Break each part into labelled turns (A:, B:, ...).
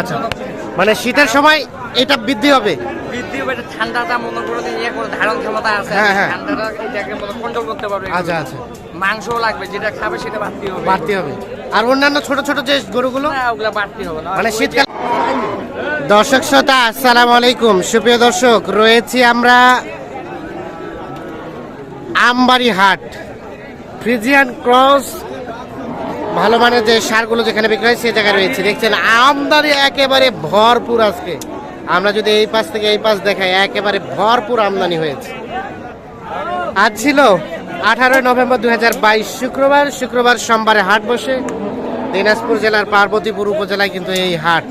A: আচ্ছা। মানে শীতের সময় এটা বৃদ্ধি হবে?
B: বৃদ্ধি হবে এটা ঠান্ডাটা মনে করে ইয়ে করে ধারণ ক্ষমতা আছে।
A: হ্যাঁ, হ্যাঁ।
B: ঠান্ডাটা এটাকে মনে কন্ট্রোল করতে পারবে
A: আচ্ছা আচ্ছা।
B: মাংসও লাগবে যেটা খাবে সেটা বাড়তি হবে।
A: বাড়তি হবে। আর অন্যান্য ছোট ছোট যে গরুগুলো?
B: না ওগুলা বাড়তি হবে না।
A: মানে শীতকাল দর্শক শ্রোতা আসসালামু আলাইকুম। সুপ্রিয় দর্শক রয়েছি আমরা আমবাড়ি হাট ফ্রিজিয়ান ক্রস ভালো মানের যে সারগুলো যেখানে বিক্রি হয় সেই জায়গায় রয়েছে। দেখছেন, আমদানি একেবারে ভরপুর আজকে। আমরা যদি এই পাশ থেকে এই পাশ দেখাই, একেবারে ভরপুর আমদানি হয়েছে। আজ ছিল আঠারোই নভেম্বর দু বাইশ, শুক্রবার। শুক্রবার সোমবারে হাট বসে। দিনাজপুর জেলার পার্বতীপুর উপজেলায় কিন্তু এই হাট।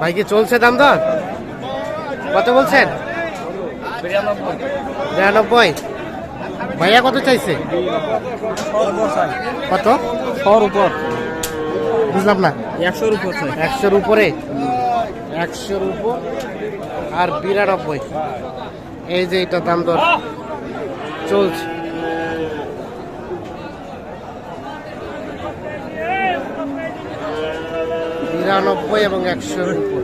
A: ভাই, কি চলছে দাম দর কত বলছেন? বিরানব্বই। ভাইয়া কত চাইছে? কত?
B: শহর উপর।
A: বুঝলাম না।
B: একশোর উপর
A: একশোর উপরে? একশোর উপর। আর বিরানব্বই। এই যে এটা দাম দর। চলছে। বিরানব্বই এবং একশোর উপর।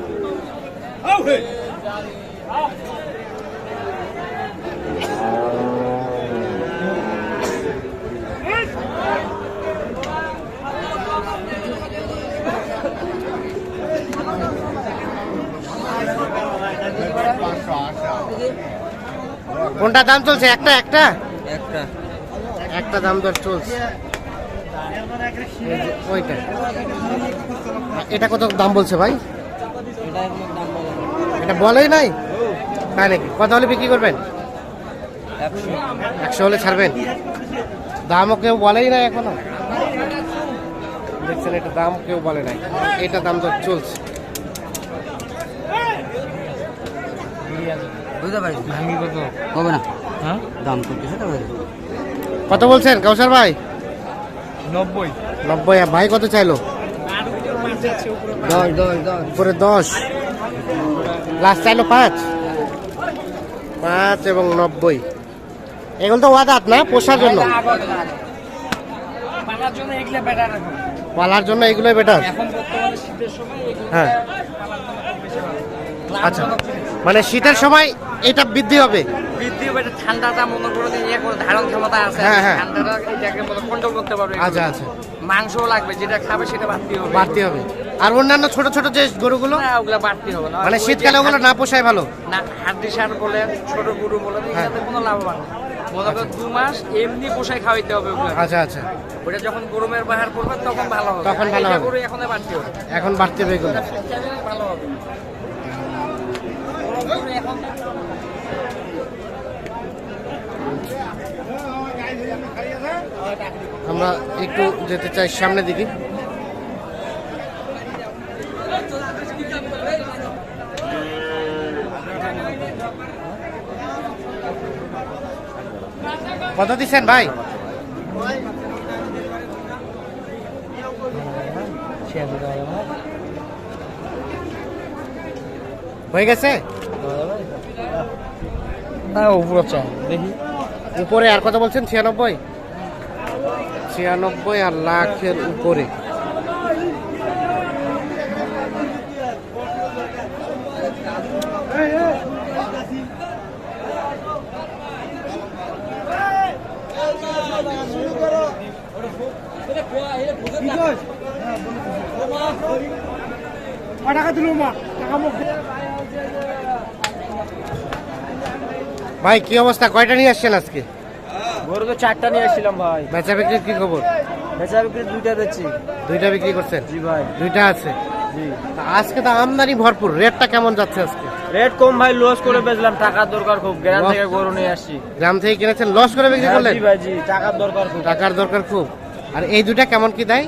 A: কোনটা দাম চলছে? একটা একটা?
B: একটা।
A: একটা দাম দর চলছে। ওইটা। এটা কত দাম বলছে ভাই?
B: এটা
A: বলেই নাই? তাই নাকি? কত হলে বিক্রি করবেন?
B: একশো।
A: হলে ছাড়বেন? দামও কেউ বলেই নাই এখনও। দেখছেন এটা দাম কেউ বলে নাই। এটা দাম চলছে।
B: বুঝতে পারি ভাঙ্গি কত? হবে না? হ্যাঁ? দাম কত সেটা
A: কত বলছেন কাউসার ভাই?
B: নব্বই।
A: নব্বই আর ভাই কত চাইলো?
B: দশ দশ দশ।
A: উপরে দশ। লাস্ট চাইলো পাঁচ। পাঁচ এবং নব্বই। এগুলো তো ওয়াদাত না পোষার জন্য।
B: পালার জন্য বেটার এখন।
A: জন্য এগুলোই বেটার
B: এখন বর্তমানে শীতের সময় এগুলো
A: হ্যাঁ। আচ্ছা। মানে শীতের সময় এটা বৃদ্ধি হবে।
B: বৃদ্ধি হবে ঠান্ডাটা মনে করে যে ইয়ে করে ধারণ ক্ষমতা আছে
A: হ্যাঁ, হ্যাঁ।
B: ঠান্ডাটা এটাকে মনে কন্ট্রোল করতে পারবে।
A: আচ্ছা আচ্ছা।
B: মাংসও লাগবে যেটা খাবে সেটা বাড়তি হবে।
A: বাড়তি হবে। আর অন্যান্য ছোট ছোট যে গরুগুলো?
B: না ওগুলা বাড়তি হবে। না
A: মানে শীতকালে ওগুলো না পোষায় ভালো?
B: না হাড্ডি সার বলে ছোট গরু বলে
A: হ্যাঁ।
B: এটাতে কোনো লাভবান না। মনে করো দু মাস এমনি পোষায় খাওয়াইতে হবে ওগুলো।
A: আচ্ছা আচ্ছা।
B: ওটা যখন গরমের বাহার পড়বে তখন ভালো হবে।
A: তখন ভালো হবে।
B: এখন বাড়তি হবে।
A: এখন বাড়তি হবে এগুলো।
B: ভালো হবে বড় গরু এখন
A: আমরা একটু যেতে চাই সামনের দিকে। কত দিচ্ছেন ভাই? হয়ে গেছে?
B: দেখি।
A: উপরে আর কথা বলছেন? ছিয়ানব্বই? ছিয়ানব্বই আর লাখের উপরে। ভাই কি অবস্থা? কয়টা নিয়ে আসছেন আজকে?
B: গরু তো চারটা নিয়ে আসছিলাম ভাই।
A: বেচা বিক্রির কি খবর?
B: বেচা বিক্রি দুইটা বেচছি
A: দুইটা বিক্রি করছেন?
B: জি ভাই।
A: দুইটা আছে?
B: জি।
A: আজকে তো আমদানি ভরপুর। রেটটা কেমন যাচ্ছে আজকে?
B: রেট কম ভাই লস করে বেচলাম। টাকার দরকার খুব। গ্রাম থেকে গরু নিয়ে আসছি।
A: গ্রাম থেকে কিনেছেন? লস করে বিক্রি
B: হ্যাঁ,
A: করলেন?
B: জি ভাই জি। টাকার দরকার খুব।
A: টাকার দরকার খুব। আর এই দুইটা কেমন কি দেয়?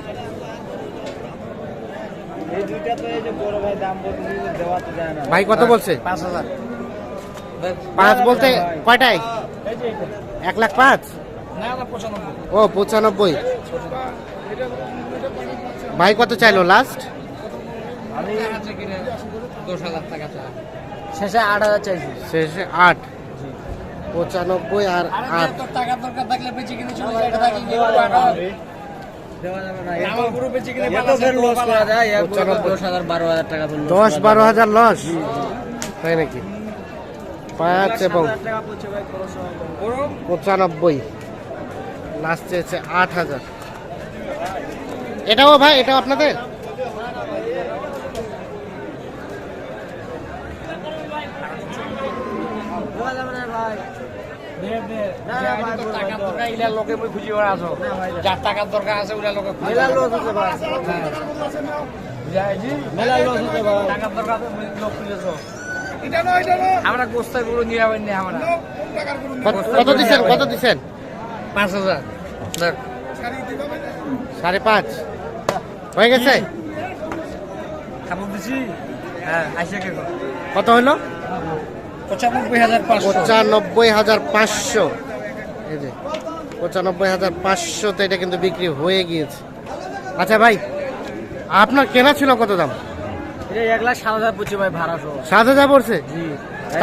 B: এই দুইটা তো এই যে বড় ভাই দাম বলতেছি দেওয়া তো যায় না।
A: ভাই কত বলছে?
B: পাঁচ হাজার।
A: পাঁচ বলতে কয়টায়?
B: এই যে এটা।
A: এক লাখ পাঁচ?
B: না না পঁচানব্বই।
A: ও পঁচানব্বই। ভাই কত চাইলো লাস্ট
B: শেষে আট হাজার চাইছি।
A: শেষে আট। পঁচানব্বই আর আট।
B: টাকা দরকার থাকলে বেঁচে কিনে দশ বারো হাজার
A: লস তাই নাকি? পাঁচ এবং। পঁচানব্বই লাস্ট চেয়েছে আট হাজার এটাও ভাই এটাও আপনাদের।
C: যার টাকার দরকার আছে ওরা লোকে
B: মেলা লস হচ্ছে ভাই
C: টাকার দরকার আছে লোক খুঁজেছো আমরা গোস্তেরগুলো নিয়ে যাবেন না আমরা
A: কত- কত দিচ্ছেন কত দিচ্ছেন?
C: পাঁচ হাজার। দেখ।
A: সাড়ে পাঁচ। হয়ে গেছে?
C: হ্যাঁ
A: কত হলো?
C: পঁচানব্বই হাজার পাঁচশো।
A: পঁচানব্বই হাজার পাঁচশো। এই যে পঁচানব্বই হাজার পাঁচশোতে এটা কিন্তু বিক্রি হয়ে গিয়েছে। আচ্ছা ভাই আপনার কেনা ছিল কত দাম?
B: এক লাখ সাত হাজার পড়ছে ভাই ভাড়া সহ।
A: সাত হাজার পড়ছে?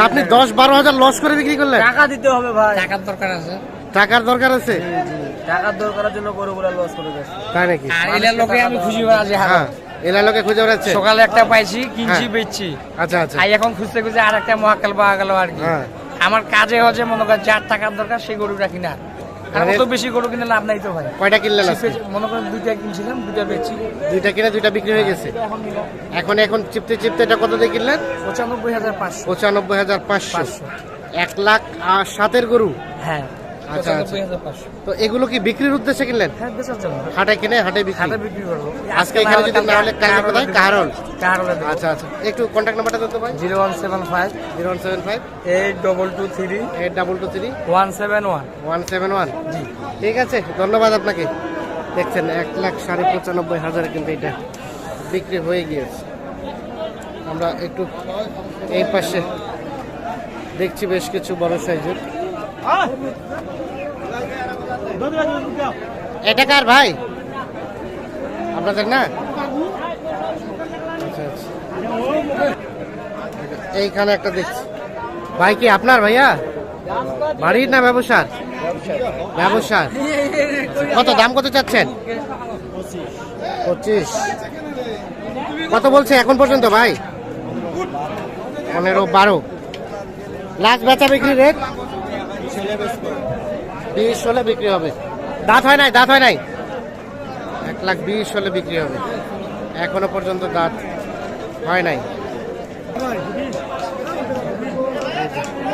A: আপনি দশ বারো হাজার লস করে বিক্রি করলেন?
B: টাকা দিতে হবে ভাই।
C: টাকার দরকার আছে।
A: টাকার দরকার আছে?
B: জি জি। টাকার দরকারের জন্য গরুগুলা লস করে গেছে
A: তাই নাকি?
C: আর এলার লোকে আমি খুঁজি বেড়াচ্ছি
A: হ্যাঁ এলা লোকে খুঁজে বেড়াচ্ছে।
C: সকালে একটা পাইছি কিনছি
A: হ্যাঁ।
C: বেচছি।
A: আচ্ছা আচ্ছা।
C: আর এখন খুঁজতে খুঁজতে আর একটা মহাকাল পাওয়া গেল আর কি।
A: হ্যাঁ।
C: আমার কাজে হচ্ছে মনে করেন যার টাকার দরকার সেই গরুটা কিনা আর
A: মানে-
C: বেশি গরু কিনে লাভ নাই তো ভাই।
A: কয়টা কিনলেন
C: মনে করেন দুইটা কিনছিলাম দুইটা বেচছি।
A: দুইটা কিনে দুইটা বিক্রি হয়ে গেছে?
C: এখন
A: এখন চিপতে চিপতে এটা কত দিয়ে কিনলেন?
C: পঁচানব্বই হাজার পাঁচশো।
A: পঁচানব্বই হাজার পাঁচশো। এক লাখ আর সাতের গরু?
C: হ্যাঁ।
A: আচ্ছা, আচ্ছা। তো এগুলো কি বিক্রির উদ্দেশ্যে কিনলেন?
C: হ্যাঁ বেচার জন্য।
A: হাটে কিনে হাটে বিক্রি?
C: খাতা বিক্রি করব।
A: আজকে এখানে যদি না হলে কোথায়?
C: কারণে।
A: আচ্ছা আচ্ছা। একটু কন্ট্যাক্ট নাম্বারটা দিতে ভাই।
C: Zero one seven five.
A: Zero one seven five.
C: Eight double two three.
A: Eight double two three.
C: One seven one.
A: One seven one. ঠিক আছে ধন্যবাদ আপনাকে। দেখছেন এক লাখ সাড়ে পঁচানব্বই হাজার কিন্তু এটা বিক্রি হয়ে গিয়েছে। আমরা একটু এই পাশে দেখছি বেশ কিছু বড় সাইজের। এটা কার ভাই? আপনাদের না? এইখানে একটা দেখছি। ভাই কি আপনার ভাইয়া? বাড়ির না ব্যবসার? ব্যবসার। কত, দাম কত চাচ্ছেন? পঁচিশ। কত বলছে এখন পর্যন্ত ভাই? পনেরো, বারো। লাস্ট বেচা বিক্রি রেট বিশ হলে বিক্রি হবে। দাঁত হয় নাই দাঁত হয় নাই? এক লাখ বিশ হলে বিক্রি হবে। এখনও পর্যন্ত দাঁত হয় নাই।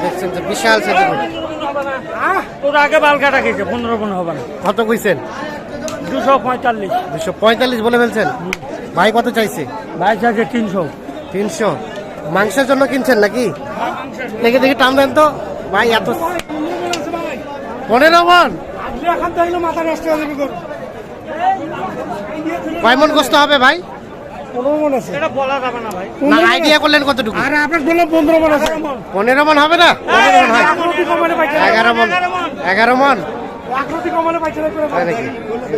A: দেখছেন যে বিশাল সাইজের
B: তোর আগে বাল কাটা খেয়েছে পনেরো পনেরো হবে না।
A: কত কইছেন?
B: দুশো পঁয়তাল্লিশ।
A: দুশো পঁয়তাল্লিশ বলে ফেলছেন? ভাই কত চাইছে?
B: বাইশ আছে তিনশো।
A: তিনশো। মাংসের জন্য কিনছেন নাকি? দেখে দেখি টান দেন তো। ভাই এত পনেরো মন কয় মন কষ্ট হবে ভাই? আইডিয়া করলেন কতটুকু?
B: পনেরো মন
A: মন হবে না? এগারো মন। এগারো মন?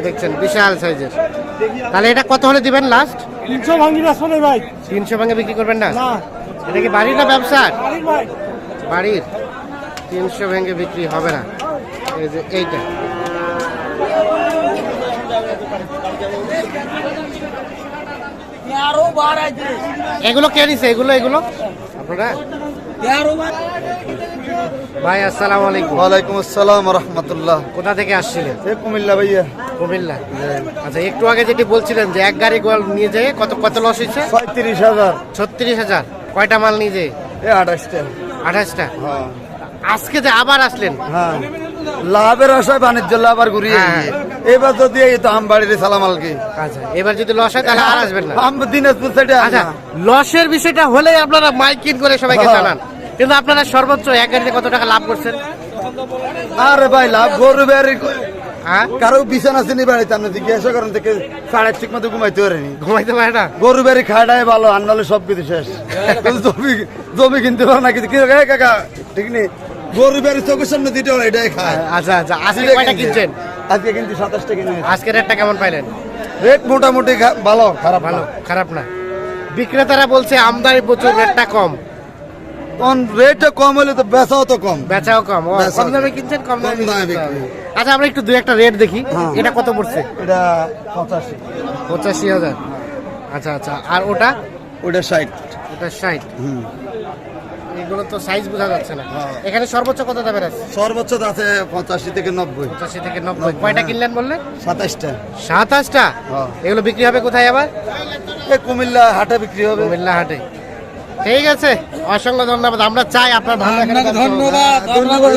A: দেখছেন বিশাল সাইজের। তাহলে এটা কত হলে দিবেন লাস্ট
B: তিনশো ভাঙি ভাই
A: তিনশো ভাঙে বিক্রি করবেন না? এটা কি বাড়ির না ব্যবসার?
B: বাড়ির
A: বাড়ির। তিনশো ভেঙে বিক্রি হবে না। এই যে এইটা। এগুলো কে নিছে এগুলো এগুলো? আপনারা? ভাই আসসালামু আলাইকুম।
D: ওয়ালাইকুম আসসালাম রহমতুল্লাহ।
A: কোথা থেকে আসছিলেন?
D: কুমিল্লা ভাইয়া।
A: কুমিল্লা। আচ্ছা একটু আগে যেটি বলছিলেন যে এক গাড়ি গোয়াল নিয়ে যেয়ে কত কত লস হয়েছে?
D: হাজার।
A: ছত্রিশ হাজার। কয়টা মাল নিয়ে যেয়ে?
D: এ আঠাশটা।
A: আঠাশটা।
D: হ্যাঁ।
A: আজকে যে আবার আসলেন?
D: হ্যাঁ। লাভের আশায় বাণিজ্য লাভ আর ঘুরিয়ে
A: হ্যাঁ।
D: এবার যদি এই তো আম বাড়ির সালাম আলকি
A: আচ্ছা এবার যদি লস হয় তাহলে আর আসবেন না।
D: আম দিনাজপুর সাইডে
A: আচ্ছা লসের বিষয়টা হলেই আপনারা মাইকিং করে সবাইকে
D: হ্যাঁ।
A: জানান। কিন্তু আপনারা সর্বোচ্চ এক গাড়িতে কত টাকা লাভ করছেন?
D: আরে ভাই লাভ গরু বেড়ি
A: হ্যাঁ?
D: কারও বিছানা চিনি বাড়িতে আপনি জিজ্ঞাসা করেন থেকে সাড়ে ঠিক মতো ঘুমাইতে পারেনি
A: ঘুমাইতে পারে না?
D: গরু বেড়ি খাটাই ভালো আর নাহলে সব কিছু শেষ। জমি জমি কিনতে পারে না কিন্তু কি কাকা ঠিক নেই গরু বেড়ি চোখের সামনে দিতে পারে এটাই খায়।
A: আচ্ছা আচ্ছা আজকে কয়টা কিনছেন?
D: আজকে কিন্তু সাতাশটা কিনে
A: আজকে রেটটা কেমন পাইলেন?
D: রেট মোটামুটি ভালো খারাপ
A: ভালো খারাপ না। বিক্রেতারা বলছে আমদানি প্রচুর রেটটা কম।
D: কোন রেটটা কম হলে তো বেচাও তো কম।
A: বেচাও কম। কম দামে কিনছেন কম দামে। আচ্ছা আমরা একটু দুই একটা রেট দেখি।
D: হ্যাঁ।
A: এটা কত পড়ছে?
D: এটা পঁচাশি।
A: পঁচাশি হাজার। আচ্ছা আচ্ছা। আর ওটা?
D: ওটা ষাট।
A: ওটা ষাট।
D: হুম।
A: এগুলো তো সাইজ বোঝা যাচ্ছে না।
D: হ্যাঁ।
A: এখানে সর্বোচ্চ কত দামের আছে?
D: সর্বোচ্চ আছে পঁচাশি থেকে নব্বই।
A: পঁচাশি থেকে নব্বই। কয়টা কিনলেন বললেন?
D: সাতাশটা।
A: সাতাশটা?
D: হ্যাঁ।
A: এগুলো বিক্রি হবে কোথায় আবার?
D: কুমিল্লা হাটে বিক্রি হবে।
A: কুমিল্লা হাটে। ঠিক আছে। অসংখ্য ধন্যবাদ। আমরা চাই আপনার ভালো
C: ধন্যবাদ।
D: ধন্যবাদ